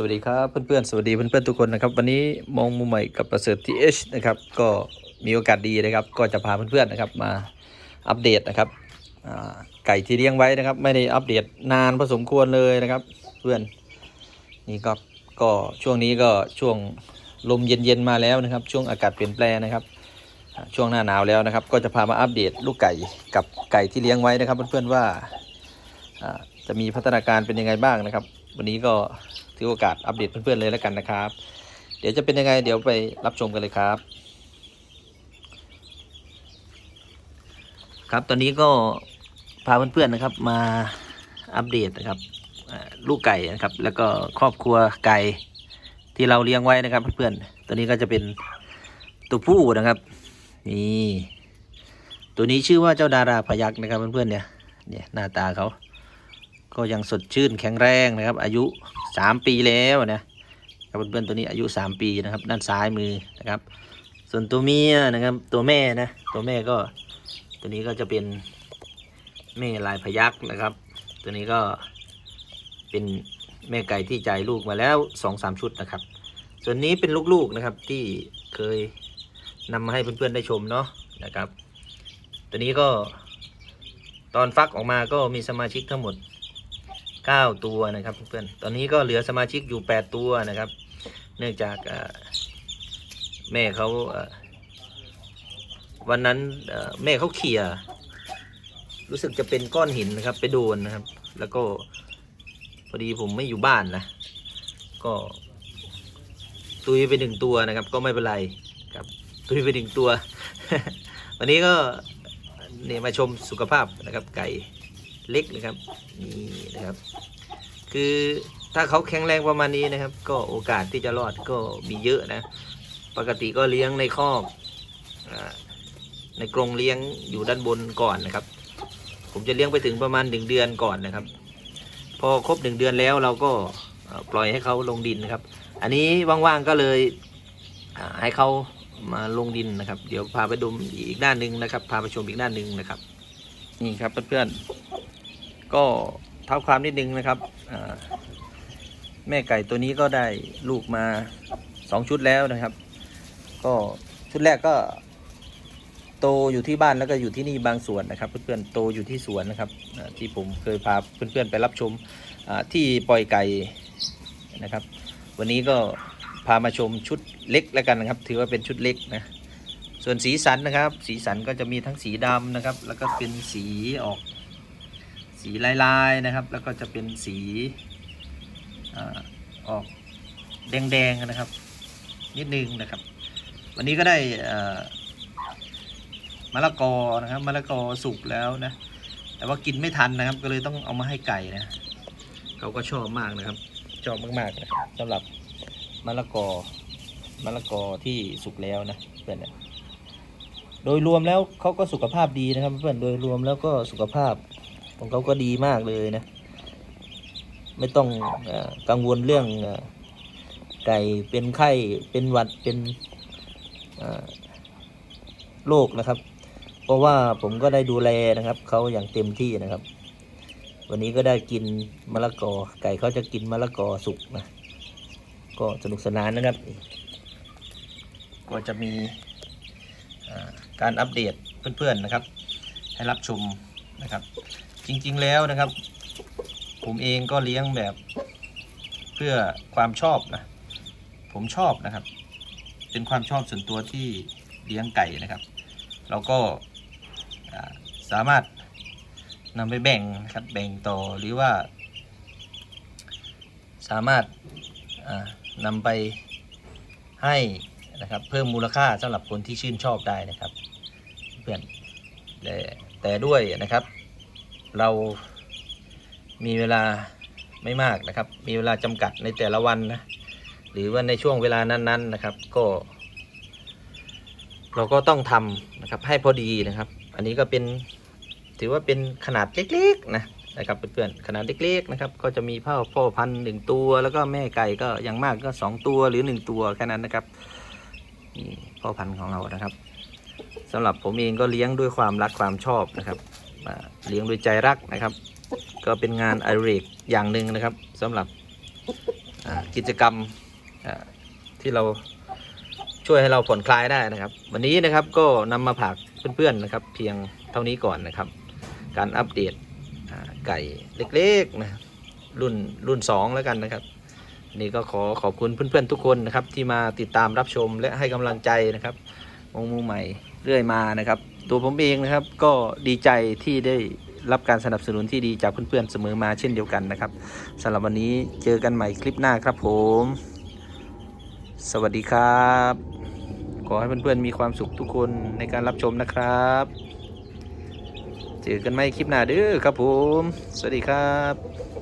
สวัสดีครับเพื่อนๆสวัสดีเพื่อนๆทุกคนนะครับ วันนี้มองมุมใหม่กับประเสริฐทีเอชนะครับก็มีโอกาสดีนะครับ ก็จะพาเพื่อนๆนะครับมาอัปเดตนะครับไก่ที่เลี้ยงไว้นะครับ ไม่ได้อัปเดตนานพอสมควรเลยนะครับ เพื่อนนี่ก็ก็ช่วงนี้ก็ช่วงลมเย็นๆมาแล้วนะครับ ช่วงอากาศเปลี่ยนแปลงนะครับ ช่วงหน้าหนาวแล้วนะครับ ก็จะพามาอัปเดตลูกไก่กับไก่ที่เลี้ยงไว้นะครับ เพื่อนๆว่าจะมีพัฒนาการเป็นยังไงบ้างนะครับ วันนี้ก็ ถือโอกาสอัปเดตเพื่อนๆเลยแล้วกันนะครับ เดี๋ยวจะเป็นยังไงเดี๋ยวไปรับชมกันเลยครับ ครับตอนนี้ก็พาเพื่อนๆนะครับมาอัปเดตนะครับลูกไก่นะครับ แล้วก็ครอบครัวไก่ที่เราเลี้ยงไว้นะครับเพื่อนๆตัวนี้ก็จะเป็นตัวผู้นะครับนี่ตัวนี้ชื่อว่าเจ้าดาราพยักนะครับเพื่อนๆเนี่ยเนี่ยหน้าตาเขาก็ยังสดชื่นแข็งแรงนะครับ อายุ สามปีแล้วนะครับเพื่อนๆตัวนี้อายุสามปีนะครับ ด้านซ้ายมือนะครับ ส่วนตัวเมียนะครับ ตัวแม่นะตัวแม่ก็ตัวนี้ก็จะเป็นแม่ลายพยักนะครับ ตัวนี้ก็เป็นแม่ไก่ที่จ่ายลูกมาแล้วสองสามชุดนะครับ ส่วนนี้เป็นลูกๆนะครับที่เคยนำมาให้เพื่อนๆได้ชมเนาะนะครับ ตัวนี้ก็ตอนฟักออกมาก็มีสมาชิกทั้งหมด 9 ตัวนะครับเพื่อนๆตอนนี้ก็เหลือสมาชิกอยู่ 8 ตัวนะครับ เนื่องจากแม่เขาวันนั้นแม่เขาเขี่ยรู้สึกจะเป็นก้อนหินนะครับ ไปโดนนะครับ แล้วก็พอดีผมไม่อยู่บ้านนะ ก็ตุยไปหนึ่งตัวนะครับ ก็ไม่เป็นไรครับ ตุยไปหนึ่งตัว วันนี้ก็เนี่ยมาชมสุขภาพนะครับไก่ เล็กนะครับนี่นะครับ คือถ้าเขาแข็งแรงประมาณนี้นะครับ ก็โอกาสที่จะรอดก็มีเยอะนะ ปกติก็เลี้ยงในคอกในกรงเลี้ยงอยู่ด้านบนก่อนนะครับ ผมจะเลี้ยงไปถึงประมาณหนึ่งเดือนก่อนนะครับ พอครบหนึ่งเดือนแล้วเราก็ปล่อยให้เขาลงดินนะครับ อันนี้ว่างๆก็เลยให้เขามาลงดินนะครับ เดี๋ยวพาไปดูอีกด้านหนึ่งนะครับ พาไปชมอีกด้านหนึ่งนะครับ นี่ครับเพื่อนๆ ก็เท้าความนิดนึงนะครับแม่ไก่ตัวนี้ก็ได้ลูกมาสองชุดแล้วนะครับ ก็ชุดแรกก็ โตอยู่ที่บ้านแล้วก็อยู่ที่นี่บางส่วนนะครับเพื่อนๆโตอยู่ที่สวนนะครับที่ผมเคยพาเพื่อนๆไปรับชมที่ปล่อยไก่นะครับ วันนี้ก็พามาชมชุดเล็กแล้วกันนะครับ ถือว่าเป็นชุดเล็กนะส่วนสีสันนะครับ สีสันก็จะมีทั้งสีดำนะครับ แล้วก็เป็นสีออก สีลายๆนะครับ แล้วก็จะเป็นสีอออกแดงๆนะครับ นิดนึงนะครับ วันนี้ก็ได้มะละกอนะครับมะละกอสุกแล้วนะแต่ว่ากินไม่ทันนะครับ ก็เลยต้องเอามาให้ไก่นะเขาก็ชอบมากนะครับ ชอบมากๆนะสำหรับมะละกอมะละกอที่สุกแล้วนะเพื่อนนะโดยรวมแล้วเขาก็สุขภาพดีนะครับเพื่อนโดยรวมแล้วก็สุขภาพ ของเขาก็ดีมากเลยนะ ไม่ต้องอกังวลเรื่องอไก่เป็นไข้เป็นหวัดเป็นโรคนะครับ เพราะว่าผมก็ได้ดูแลนะครับเขาอย่างเต็มที่นะครับ วันนี้ก็ได้กินมะละกอ ไก่เขาจะกินมะละกอสุกนะก็สนุกสนานนะครับ ก็จะมีการอัปเดตเพื่อนๆนะครับ ให้รับชมนะครับ จริงๆแล้วนะครับ ผมเองก็เลี้ยงแบบเพื่อความชอบนะ ผมชอบนะครับ เป็นความชอบส่วนตัวที่เลี้ยงไก่นะครับ เราก็สามารถนำไปแบ่งนะครับแบ่งต่อหรือว่า สามารถอ่านำไปให้นะครับ เพิ่มมูลค่าสำหรับคนที่ชื่นชอบได้นะครับ เพื่อนแต่ด้วยนะครับ เรามีเวลาไม่มากนะครับ มีเวลาจำกัดในแต่ละวันนะ หรือว่าในช่วงเวลานั้นๆนะครับ ก็ เราก็ต้องทำนะครับให้พอดีนะครับ อันนี้ก็เป็นถือว่าเป็นขนาดเล็กๆนะนะครับเพื่อนๆขนาดเล็กๆนะครับ ก็จะมีพ่อพ่อพันธุ์หนึ่งตัว แล้วก็แม่ไก่ก็อย่างมากก็สองตัวหรือหนึ่งตัวแค่นั้นนะครับนี่พ่อพันธุ์ของเรานะครับสำหรับผมเองก็เลี้ยงด้วยความรักความชอบนะครับ เลี้ยงด้วยใจรักนะครับ ก็เป็นงานอดิเรกอย่างหนึ่งนะครับสำหรับกิจกรรมที่เราช่วยให้เราผ่อนคลายได้นะครับ วันนี้นะครับก็นำมาฝากเพื่อนๆนะครับ เพียงเท่านี้ก่อนนะครับ การอัปเดตไก่เล็กๆนะรุ่นรุ่น 2 แล้วกันนะครับ นี่ก็ขอขอบคุณเพื่อนๆทุกคนนะครับ ที่มาติดตามรับชมและให้กำลังใจนะครับ วงมือใหม่ เรื่อยมานะครับ ตัวผมเองนะครับก็ดีใจที่ได้รับการสนับสนุนที่ดีจากเพื่อนๆเสมอมาเช่นเดียวกันนะครับสำหรับวันนี้เจอกันใหม่คลิปหน้าครับผม สวัสดีครับ ขอให้เพื่อนๆมีความสุขทุกคนในการรับชมนะครับ เจอกันใหม่คลิปหน้าเด้อครับผม สวัสดีครับ